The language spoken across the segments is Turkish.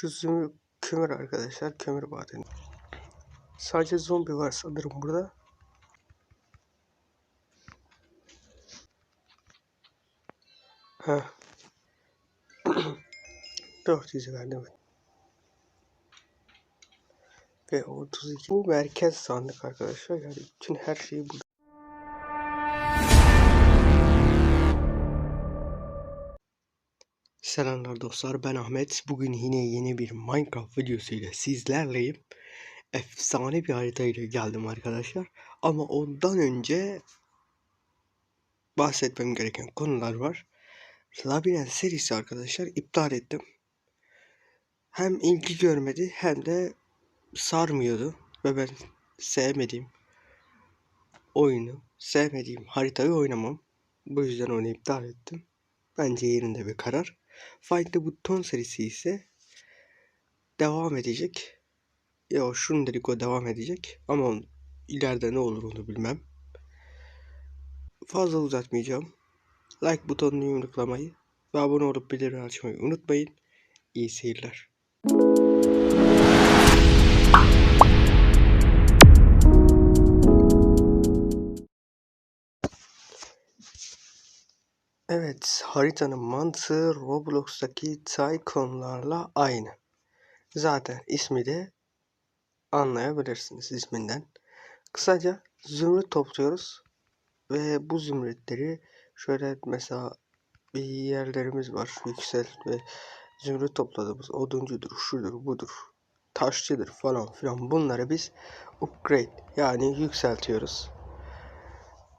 Şu zümrüt kömür arkadaşlar. Kömür madeni. Sadece zombi var sanırım burada. Heh. 400 verdim. Ve 32 bu merkez sandık arkadaşlar. Yani bütün her şeyi burada. Selamlar dostlar ben Ahmet. Bugün yine yeni bir Minecraft videosuyla sizlerleyim. Efsane bir haritayla geldim arkadaşlar. Ama ondan önce bahsetmem gereken konular var. Labirent serisi arkadaşlar iptal ettim. Hem ilgi görmedi hem de sarmıyordu. Ve ben sevmediğim oyunu, sevmediğim haritayı oynamam. Bu yüzden onu iptal ettim. Bence yerinde bir karar. Fight the Button serisi ise devam edecek. Ya şunu dedik o devam edecek. Ama ileride ne olur onu bilmem. Fazla uzatmayacağım. Like butonunu yumruklamayı ve abone olup bildirim açmayı unutmayın. İyi seyirler. Evet, haritanın mantığı Roblox'taki Tycoon'larla aynı. Zaten ismi de anlayabilirsiniz isminden. Kısaca zümrüt topluyoruz ve bu zümrütleri şöyle mesela bir yerlerimiz var yüksel ve zümrüt topladığımız oduncudur, şudur, budur, taşçıdır falan filan bunları biz upgrade yani yükseltiyoruz.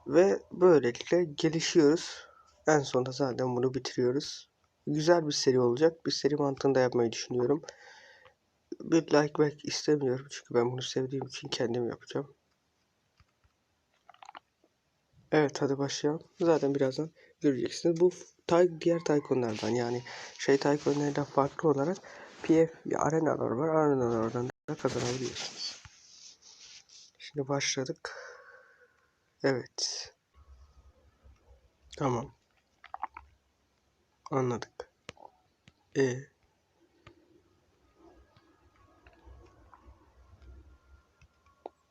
Ve böylelikle gelişiyoruz. En sonunda zaten bunu bitiriyoruz. Güzel bir seri olacak. Bir seri mantığında yapmayı düşünüyorum. Bir like back istemiyorum. Çünkü ben bunu sevdiğim için kendim yapacağım. Evet hadi başlayalım. Zaten birazdan göreceksiniz. Bu tay diğer taykonlardan yani şey taykonlardan farklı olarak PF arenalar var. Arenalardan da kazanabiliyorsunuz. Şimdi başladık. Evet. Tamam. Anladık. E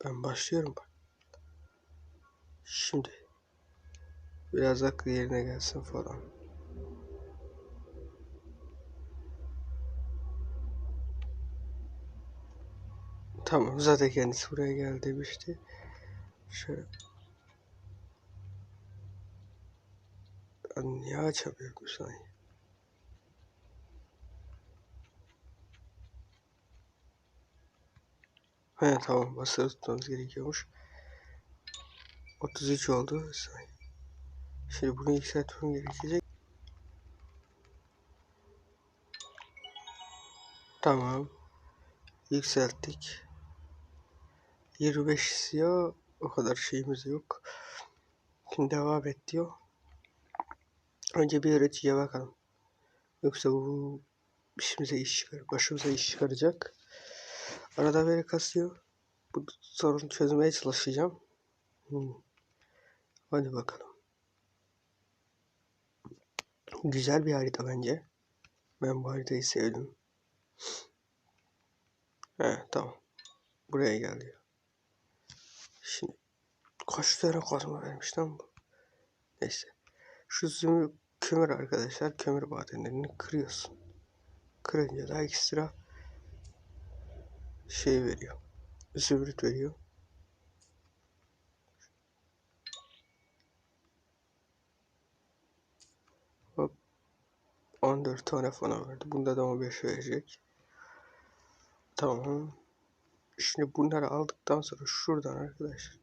Ben başlıyorum bak. Şimdi biraz aklı yerine gelsin falan. Tamam zaten kendisi buraya gel demişti. Şöyle. Ben niye açamıyorum bu He tamam basılı tutmamız gerekiyormuş. 33 oldu. Şimdi bunu yükseltmem gerekecek. Tamam. Yükselttik. 25 istiyor. O kadar şeyimiz yok. Şimdi devam et diyor. Önce bir üreticiye bakalım. Yoksa bu işimize iş çıkar. Başımıza iş çıkaracak. Arada beni kasıyor. Bu sorunu çözmeye çalışacağım. Hmm. Hadi bakalım. Güzel bir harita bence. Ben bu haritayı sevdim. He tamam. Buraya geldi. Şimdi kaç tane kazma vermiş lan bu? Neyse. Şu zümrüt kömür arkadaşlar. Kömür madenlerini kırıyorsun. Kırınca da ekstra şey veriyor. Zümrüt veriyor. Hop. 14 tane falan verdi. Bunda da 15 verecek. Tamam. Şimdi bunları aldıktan sonra şuradan arkadaşlar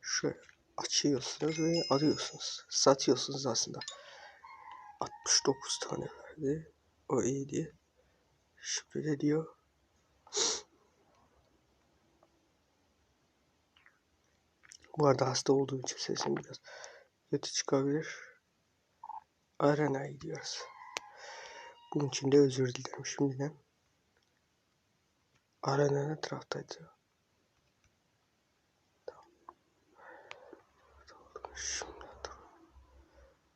şöyle açıyorsunuz ve alıyorsunuz. Satıyorsunuz aslında. 69 tane verdi. O iyiydi. Şimdi de diyor Bu arada hasta olduğum için sesim biraz kötü çıkabilir. Arena'ya gidiyoruz. Bunun için de özür dilerim şimdiden. Arena ne taraftaydı? Şimdi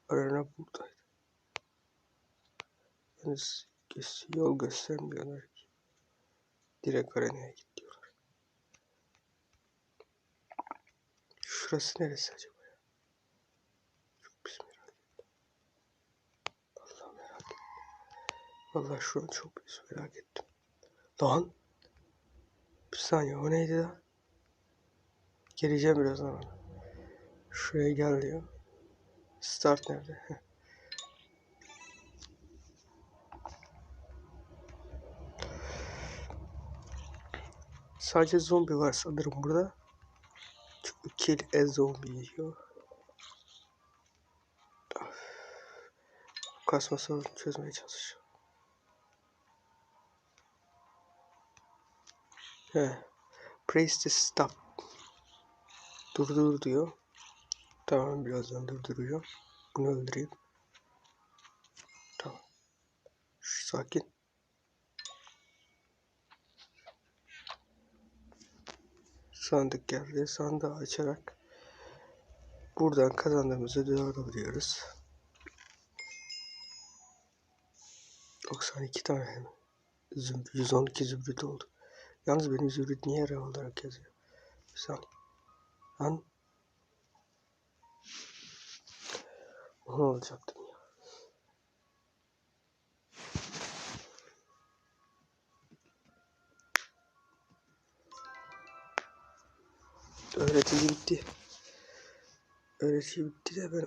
Arena buradaydı. Henüz yol göstermiyorlar ki. Direkt arenaya git Şurası neresi acaba ya? Çok pis merak ettim. Allah merak ettim. Vallahi şu an çok pis merak ettim. Lan. Bir saniye o neydi lan? Geleceğim birazdan. Şuraya gel diyor. Start nerede? Sadece zombi var sanırım burada. Kill a zombie diyor. Kasma sorunu çözmeye çalışacağım. He. To stop. Durdur diyor. Tamam birazdan durduracağım. Bunu öldüreyim. Tamam. Şş, sakin. Sandık geldi. Sandığı açarak buradan kazandığımızı dağılabiliyoruz. 92 tane zümrüt, 112 zümrüt oldu. Yalnız benim zümrüt niye R olarak yazıyor? Bir saniye. Lan onu alacaktım Öğretici bitti. Öğretici bitti de ben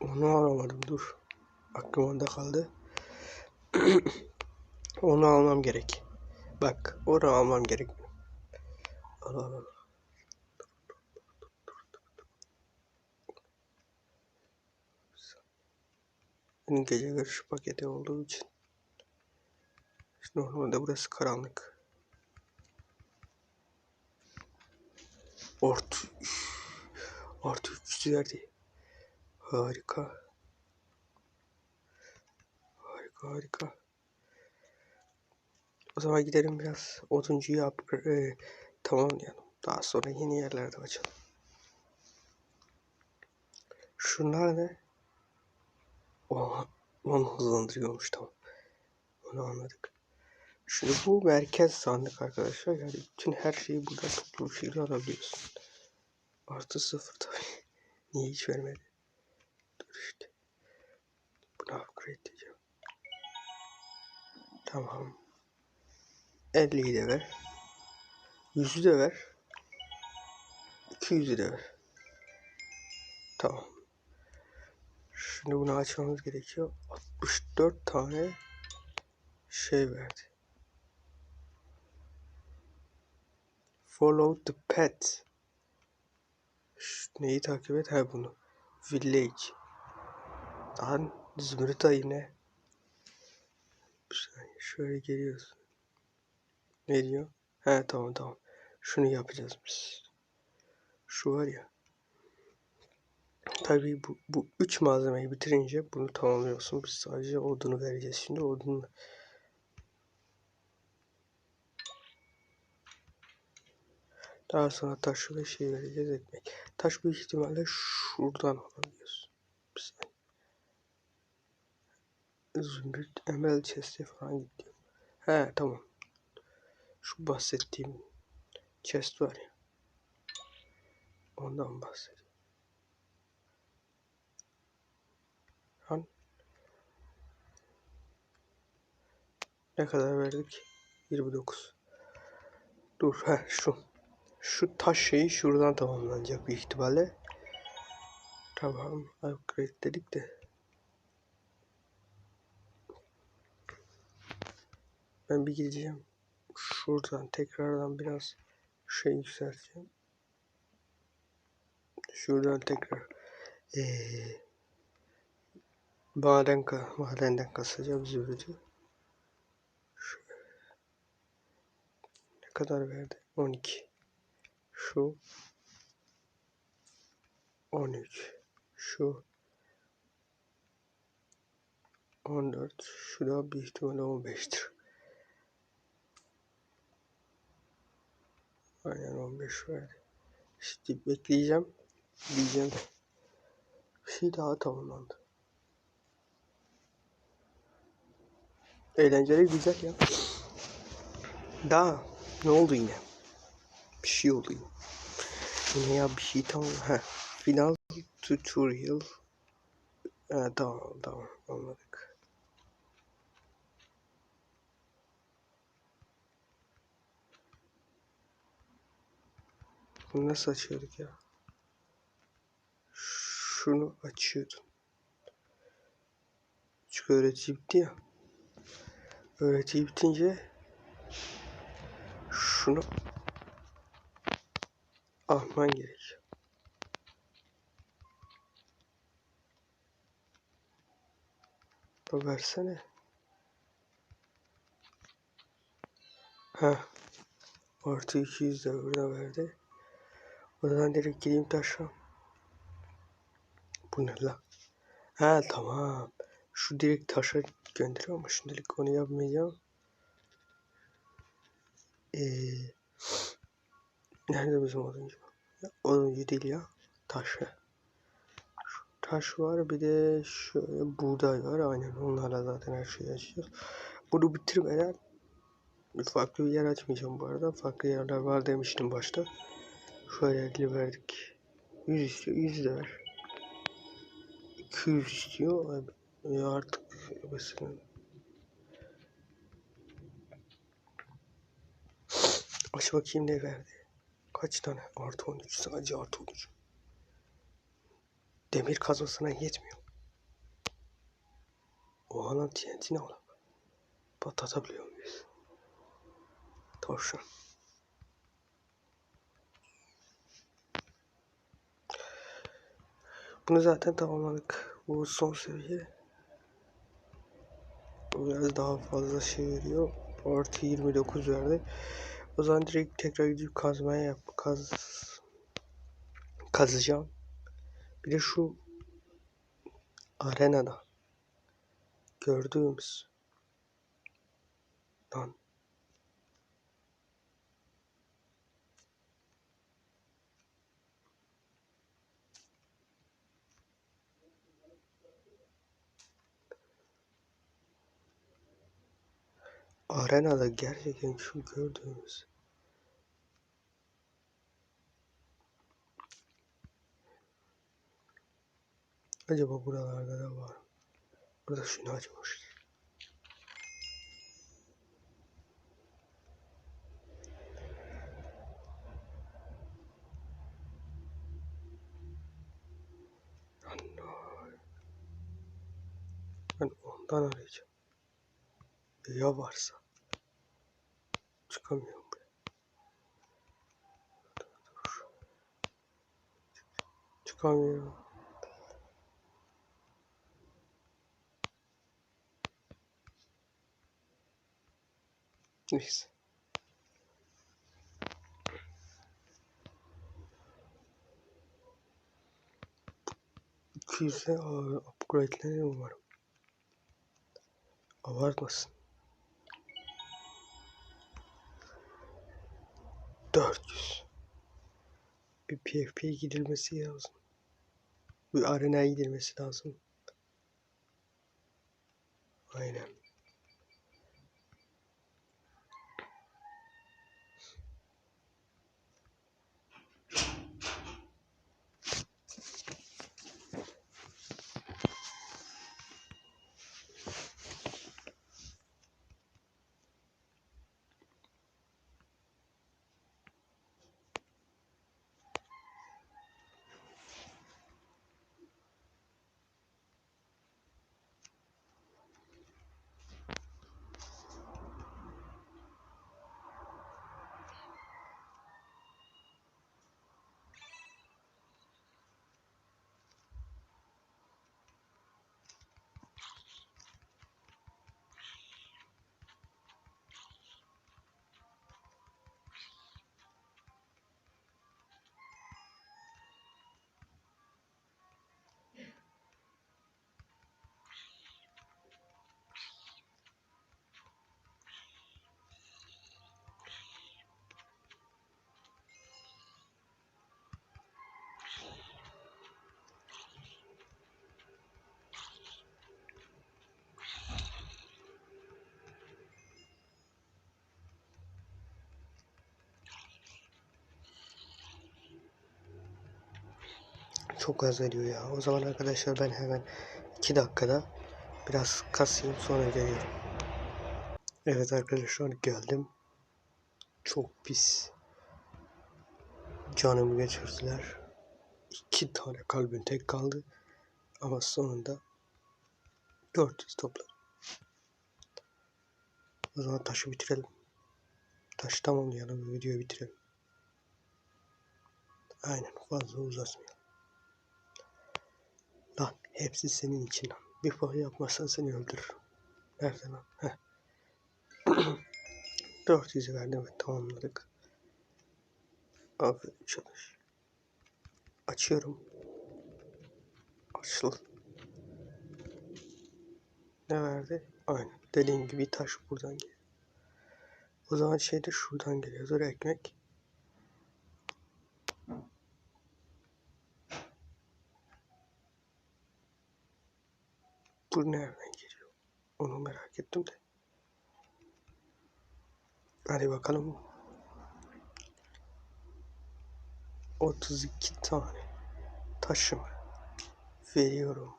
onu alamadım dur. Aklım onda kaldı. onu almam gerek. Bak onu almam gerek. Al al al. Benim gece görüş paketi olduğu için. Normalde burası karanlık. Ort. Artı 300 verdi. Harika. Harika harika. O zaman gidelim biraz oduncuyu yap, e, tamamlayalım. Daha sonra yeni yerlerde açalım. Şunlar ne? Oha, onu hızlandırıyormuş tamam. Onu anladık. Şimdi bu merkez sandık arkadaşlar. Yani bütün her şeyi burada toplu bir şekilde alabiliyorsun. Artı sıfır tabii. Niye hiç vermedi? Dur işte. Bunu upgrade edeceğim. Tamam. 50'yi de ver. 100'ü de ver. 200'ü de ver. Tamam. Şimdi bunu açmamız gerekiyor. 64 tane şey verdi. Follow the path. Şu, neyi takip et? Ha bunu. Village. Lan zümrüt ayı ne? Şöyle geliyorsun. Ne diyor? He tamam tamam. Şunu yapacağız biz. Şu var ya. Tabii bu, bu üç malzemeyi bitirince bunu tamamlıyorsun. Biz sadece odunu vereceğiz. Şimdi odunu Daha sonra taş ve şey vereceğiz ekmek. Taş büyük ihtimalle şuradan alabiliyorsun. Bir saniye. Zümrüt, emerald chest'e falan gidiyor. He tamam. Şu bahsettiğim chest var ya. Ondan bahsediyorum. Lan. Ne kadar verdik? 29. Dur ha şu. Şu taş şeyi şuradan tamamlanacak bir ihtimalle. Tamam. Upgrade dedik de. Ben bir gideceğim. Şuradan tekrardan biraz şey yükselteceğim. Şuradan tekrar ee, maden, madenden kasacağım zümrütü. Ne kadar verdi? 12. Şu 13. Şu 14. Şu da bir ihtimalle 15'tir. Aynen 15 verdi. İşte bekleyeceğim. Diyeceğim. Bir şey daha tamamlandı. Eğlenceli güzel ya. Daha ne oldu yine? Bir şey oldu yine. Ya bir şey tamam. Ha. Final tutorial. Ha, tamam tamam anladık. Bunu nasıl açıyorduk ya? Şunu açıyordum. Çünkü öğretici bitti ya. Öğretici bitince şunu alman gerekiyor. Bak versene. Ha. Artı 200 de burada verdi. Oradan direkt gireyim taşa. Bu ne la? Ha tamam. Şu direkt taşa gönderiyor ama şimdilik onu yapmayacağım. Ee, nerede bizim oduncu? Oduncu değil ya. Taşı. Şu taş var bir de şöyle buğday var. Aynen onlarla zaten her şeyi açacağız. Bunu bitirmeden farklı bir yer açmayacağım bu arada. Farklı yerler var demiştim başta. Şöyle 50 verdik. 100 istiyor. 100 de ver. 200 istiyor. E artık mesela Aç bakayım ne verdi. Kaç tane? Artı 13 sadece artı 13. Demir kazmasına yetmiyor. Oha lan TNT ne oğlum? Patlatabiliyor muyuz? Tavşan. Bunu zaten tamamladık. Bu son seviye. Bu biraz daha fazla şey veriyor. Artı 29 verdi. O zaman direkt tekrar gidip kazmaya yap. Kaz kazacağım. Bir de şu arenada gördüğümüz lan arenada gerçekten şu gördüğümüz acaba buralarda da var? Burada şunu açmış. Ben ondan arayacağım. Ya varsa. Çıkamıyorum buraya. Çıkamıyorum. Neyse. İki yüze upgrade'leri umarım. Abartmasın. 400. Bir PFP gidilmesi lazım. Bir arenaya gidilmesi lazım. Aynen. Çok az veriyor ya. O zaman arkadaşlar ben hemen 2 dakikada biraz kasayım sonra geliyorum. Evet arkadaşlar geldim. Çok pis. Canımı geçirdiler. İki tane kalbim tek kaldı. Ama sonunda 400 topladım. O zaman taşı bitirelim. Taş tamamlayalım videoyu bitirelim. Aynen fazla uzatmayalım. Hepsi senin için. Bir fahi yapmazsan seni öldürürüm. Nerede lan? Heh. 400'ü verdim ve tamamladık. Aferin çalış. Açıyorum. Açıl. Ne verdi? Aynen. Dediğim gibi taş buradan geliyor. O zaman şey de şuradan geliyor. Dur ekmek. Bu nereden geliyor? Onu merak ettim de. Hadi bakalım. 32 tane taşımı veriyorum.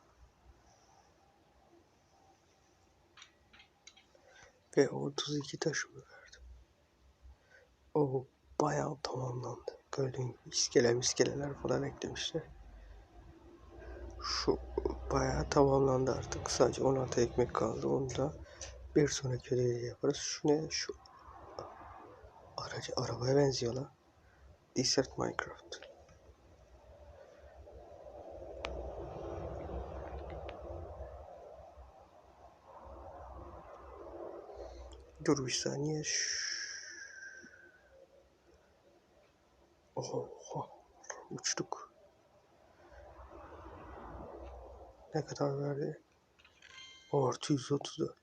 Ve 32 taşımı verdim. O bayağı tamamlandı. Gördüğün gibi iskele miskeleler falan eklemişler. Şu bayağı tamamlandı artık. Sadece 16 ekmek kaldı. Onu da bir sonraki ödevi yaparız. Şu ne? Şu aracı arabaya benziyor lan. Desert Minecraft. Dur bir saniye. Oha. Uçtuk. Ne kadar verdi? Artı 134.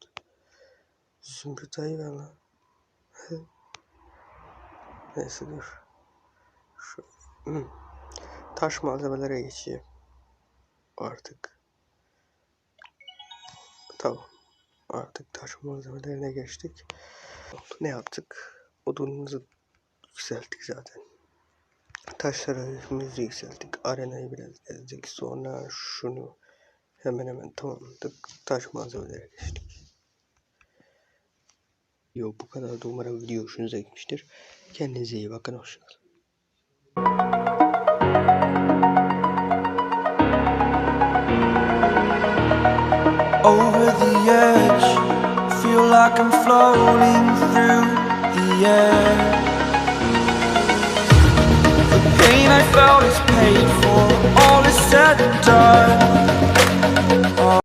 Zümrüt ayı ver lan. Neyse dur. Şu. Taş malzemelere geçeyim. Artık. Tamam. Artık taş malzemelerine geçtik. Ne yaptık? Odunumuzu yükselttik zaten. Taşları yükselttik. Arenayı biraz ezdik. Sonra şunu hemen hemen tamamladık. Taş malzemelere geçtik. Yo bu kadar da umarım video hoşunuza gitmiştir. Kendinize iyi bakın. Hoşçakalın. over the edge. Feel like I'm floating through the air. pain I felt is paid for. All is said and done.